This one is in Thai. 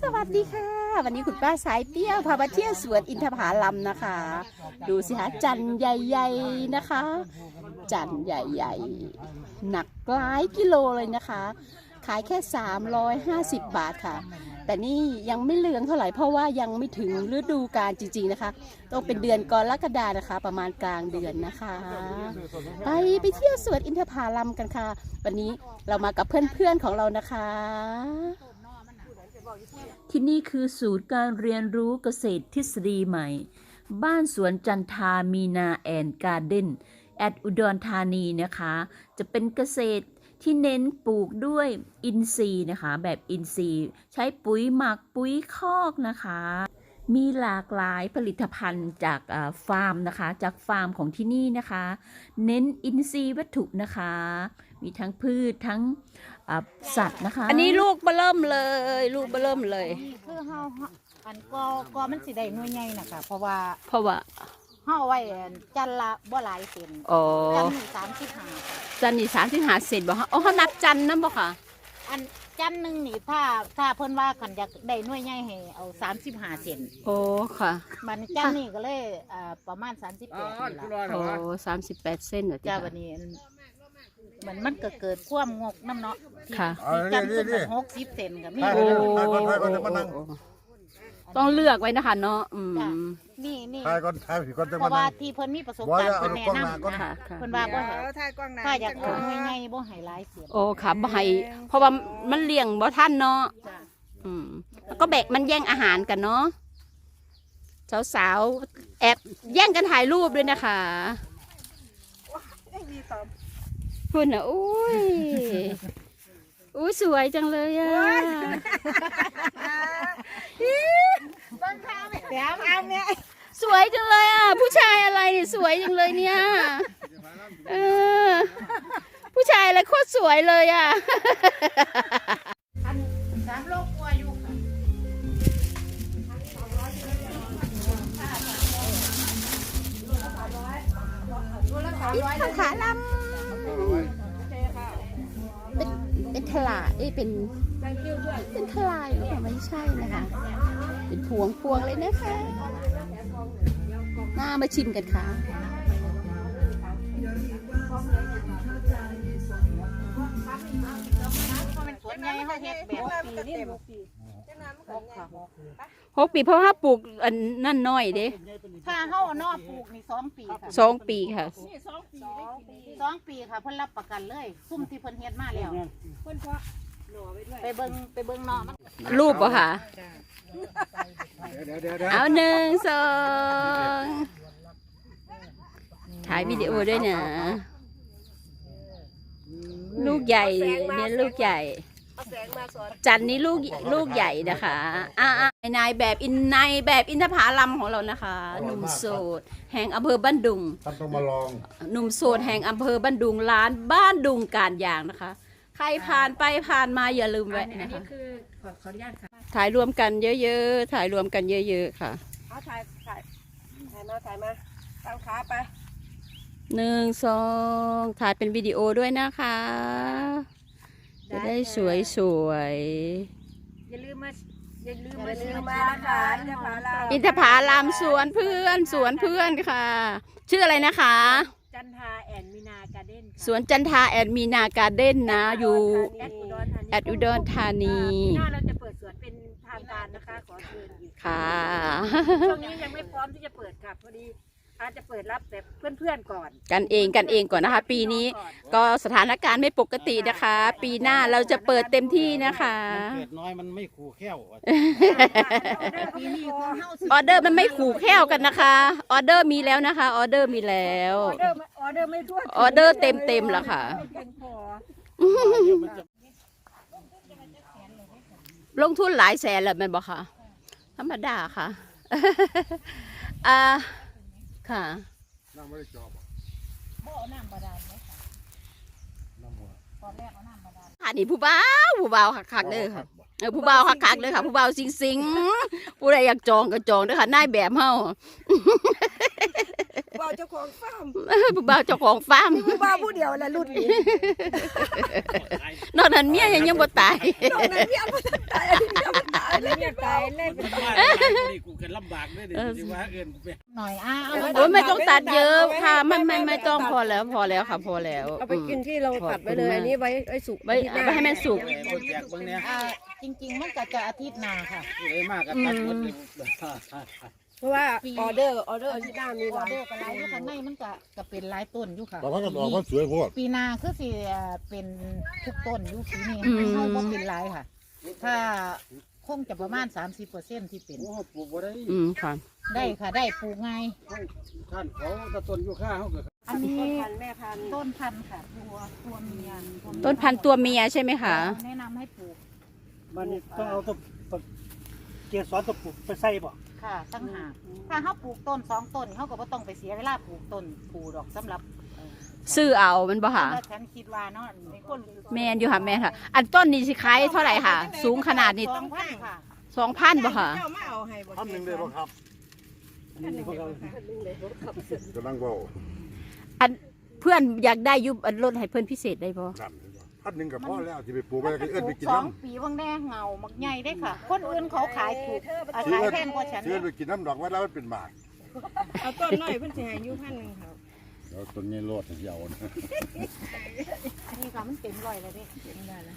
สวัสดีค่ะ วันนี้คุณป้าสายเปรี้ยวพามาเที่ยวสวนอินทผลัมนะคะ ดูสิคะจันใหญ่ๆนะคะ จันใหญ่ๆหนักหลายกิโลเลยนะคะ ขายแค่ 350 บาทค่ะ แต่นี่ยังไม่เหลืองเท่าไหร่เพราะว่ายังไม่ถึงฤดูกาลจริงๆนะคะ ต้องเป็นเดือนกรกฎานะคะ ประมาณกลางเดือนนะคะ ไปไปเที่ยวสวนอินทผลัมกันค่ะ วันนี้เรามากับเพื่อนๆของเรานะคะ ที่นี่คือศูนย์การเรียนรู้เกษตรทฤษฎีใหม่ บ้านสวนจันทามีนาแอนการ์เด้นแอดอุดรธานีนะคะ จะเป็นเกษตรที่เน้นปลูกด้วยอินทรีย์นะคะ แบบอินทรีย์ ใช้ปุ๋ยหมักปุ๋ยคอกนะคะ มีหลากหลายผลิตภัณฑ์จากฟาร์มนะคะ จากฟาร์มของที่นี่นะคะ เน้นอินทรีย์วัตถุนะคะ มีทั้งพืชทั้งอ่าสัตว์นะคะ อันนี้ลูกเบอเริ่มเลย ลูกเบอเริ่มเลย นี่คือเฮาอันก็ก็มันสิได้หน่วยใหญ่นะคะเพราะว่าเพราะว่าเฮาเอาไว้จันละบ่หลายเซนอ๋อจันนี่สามสิบห้าจันนี่สามสิบห้าเซนบ่คะอ๋อเขานับจันนะบ่ค่ะ อันจันหนึ่งนี่ถ้าถ้าเพิ่นว่าขันอยากได้หน่วยใหญ่ให้เอาสามสิบห้าเซนโอ้ค่ะ มันจันนี่ก็เลยอ่าประมาณสามสิบแปดนี่ละโอ้สามสิบแปดเส้นเหรอจ้าจ๊ะวันนี้ อันมันมันก็เกิดความงกน้ำเนาะที่ค่ะ ที่จันเพิ่นก็หกสิบเซนก็มี โอ้ต้องเลือกไว้นะคะเนาะอืมจ้ะนี่นี่ถ่ายก่อนถ่ายผิดก่อนจะเพมาราะว่านั่ง ที่เพิ่นมีประสบว่าการณ์เอาเพิ่นแนะกล้องหน้าก่อนนำค่ะนะค่ะ เพิ่นว่าบ่ให้ถ่ายกล้องหน้าถ้าอยากเอาหน่วยใหญ่บ่ให้หลายเสียบโอ้ค่ะบ่ให้เพราะว่ามันเลี้ยงบ่ทันเนาะจ้ะอืมแล้วก็แบกมันแย่งอาหารกันเนาะสาวๆแอบแย่งกันถ่ายรูปด้วยนะคะดีต่อ คุณอะอุ้ยอุ้ยสวยจังเลยอะแถมเอาเนี่ยสวยจังเลยอะผู้ชายอะไรเนี่ยสวยจังเลยเนี่ยเออผู้ชายอะไรโคตรสวยเลยอะอันสามโลกกว่าอยู่ค่ะอินทผลัมาเอ้เป็นเป็นทลายหรือเปล่าไม่ใช่นะคะ เป็นพวงพวงเลยนะคะน่ามาชิมกันค่ะ เพราะมันสวนใหญ่เขาเฮ็ดแบบปีนี่หกปีเพราะว่าปลูกอันนั่นน้อยเด้ถ้าเฮาเอานอปลูกนี่สองปีค่ะสองปีค่ะสองปีค่ะเพิ่นรับประกันเลยซุ่มที่เพิ่นเฮ็ดมาแล้วไปเบิ่งไปเบิ่งนอมันรูปปะค่ะเดี๋ยวเดี๋ยวเดี๋ยวเอาหนึ่งสองถ่ายวิดีโอด้วยนะ ลูกใหญ่เนี่ยลูกใหญ่ เอาแสงมาสอนจันนี้ลูกลูกใหญ่นะคะอ่านายแบบอินนายแบบอินทผลัมของเรานะคะ หนุ่มโสด แห่งอำเภอบ้านดุง ท่านต้องมาลอง หนุ่มโสดแห่งอำเภอบ้านดุงร้านบ้านดุงการยางนะคะ ใครผ่านไปผ่านมาอย่าลืมแวะนะคะ คือขอขออนุญาตค่ะถ่ายรวมกันเยอะๆ ถ่ายรวมกันเยอะ ๆ ค่ะ เอาถ่ายถ่ายถ่ายมาถ่ายมาตั้งขาไป หนึ่งสองถ่ายเป็นวิดีโอด้วยนะคะ จะได้สวยสวยอย่าลืมมาอย่าลืมมาลืมมานะคะจะพาเราๆอินทผลามสวนเพื่อนสวนเพื่อนค่ะ ชื่ออะไรนะคะ จันทาแอนมินาการ์เด้นสวนจันทาแอดมีนาการ์เด้นนะ อยู่แอดอุดรธานีแอดอุดรธานีปีหน้าเราจะเปิดสวนเป็นทางการนะคะขอเชิญอีกค่ะช่วงนี้ยังไม่พร้อมที่จะเปิดค่ะพอดี อาจจะเปิดรับแบบเพื่อนๆก่อนกันเองกันเองก่อนนะคะ ปีนี้ก็สถานการณ์ไม่ปกตินะคะ ปีหน้าเราจะเปิดเต็มที่นะคะเกิดน้อยมันไม่ขู่แค้วอะปีนี้คือเฮาสิออเดอร์มันไม่ขู่แค้วกันนะคะออเดอร์มีแล้วนะคะออเดอร์มีแล้วออเดอร์ไม่ออเดอร์ไม่ทั่วถึงออเดอร์เต็มเต็มๆแล้วค่ะ ไม่เพียงพอลงทุนหลายแสนแล้วแมันบอกค่ะ ธรรมดาค่ะ อ่า ค่ะ น้ำไม่ได้จอบบ่เอาน้ำบาดาลเลยค่ะน้ำหัวตอนแรกเอาน้ำบาดาลค่ะนี่ผู้บ่าวผู้บ่าวคักๆเด้อค่ะ เออผู้บ่าวคักๆเด้อค่ะ ผู้บ่าวสิงสิงๆผู้ใดอยากจองก็จองเด้อค่ะนายแบบเฮา บบ่าวเจ้าของฟาร์มผู้บ่าวเจ้าของฟาร์มผู้บ่าวผู้เดียวละรุ่นนี้นอกนั้นเมียยังยังบ่ตายตรงนั้นเมียบ่ทันตายอันนี้เมียบ่ตายเลยเนี่ยตายเลยมันว่าอะไรนี่กูกันลำบากด้วยดิเออที่ว่าเอินกูไปหน่อยอะเอาโอ้ยไม่ต้องตัดเยอะค่ะไม่ไม่ไม่ต้องพอแล้วพอแล้วค่ะพอแล้วเอาไปกินที่เราตัดไว้เลยอันนี้ไว้ไว้สุกไว้เอาไว้ให้มันสุกไอ้โปรเจกต์บางเนี้ยอ่าจริงๆมันก็จะอาทิตย์หน้าค่ะเลยมากกันตัดหมดเลยเพ ราะว่าออเดอร์ออเดอร์ที่หน้ามีอหอลายเดอร์กันหลายอยู่ข้างในมันก็ก็เป็นหลายต้นอยู่ค่ะแต่ว่าก็ออกมาสวยโพดปีหนาคือสิเอ่อเป็นทุกต้นอยู่ปีนี้อืมเฮาบ่เป็นหลายค่ะ ถ้าคงจะประมาณ 30%ที่เป็น โอ้ปลูกบ่ได้อืมค่ะ ได้ค่ะได้ปลูกง่ายท่านเขาตะต้นอยู่ข้าเขาก็อันนี้ พันแม่พันต้นพันธุ์ค่ะ ตัวตัวเมียตัวเมียต้นพันธุ์ตัวเมียใช่ไหมคะ แนะนำให้ปลูกมันนี่ต้องเอาตัวตัวเกสรตัวปลูกไปใส่บ่ ค่ะตั้งหากถ้าเฮาปลูกต้นสองต้นเฮาก็บ่ต้องไปเสียเวลาปลูกต้นปลูกดอกสำหรับเอ่อซื้อเอามันบ่ค่ะแต่ฉันคิดว่าเนาะในคนรู้สึกแมนอยู่ค่ะแมนค่ะ อันต้นนี้สิขายเท่าไหร่ค่ะ สูงขนาดนี้สองพันค่ะสองพันบ่ค่ะ เจ้ามาเอาให้บ่ท่านหนึ่งเลยบ่ครับนี่พวกเรากำลังเว่าอันเพื่อนอยากได้อยุบอันลดให้เพื่อนพิเศษได้บ่นั่น ท่านหนึ่งกับพ่อแล้วที่ไปปลูกไปก็ปเอิ้นลูไปกกินสองน้ำปีบางแน่เงามักใหญ่ได้ค่ะ คนอื่นเขาขายถูกอะขายแพงกว่าฉันเชื่อเนี่ยไปกินน้ำดอกไว้แล้วมันเป็นบาทเอาต้นน้อยเพิ่นสิให้อยู่พันหนึงครับเดี๋ยวต้นนี้โลดเหี่ยวนะนี่ค่ะมันเต็มร้อยเลยเด้เต็มได้แล้ว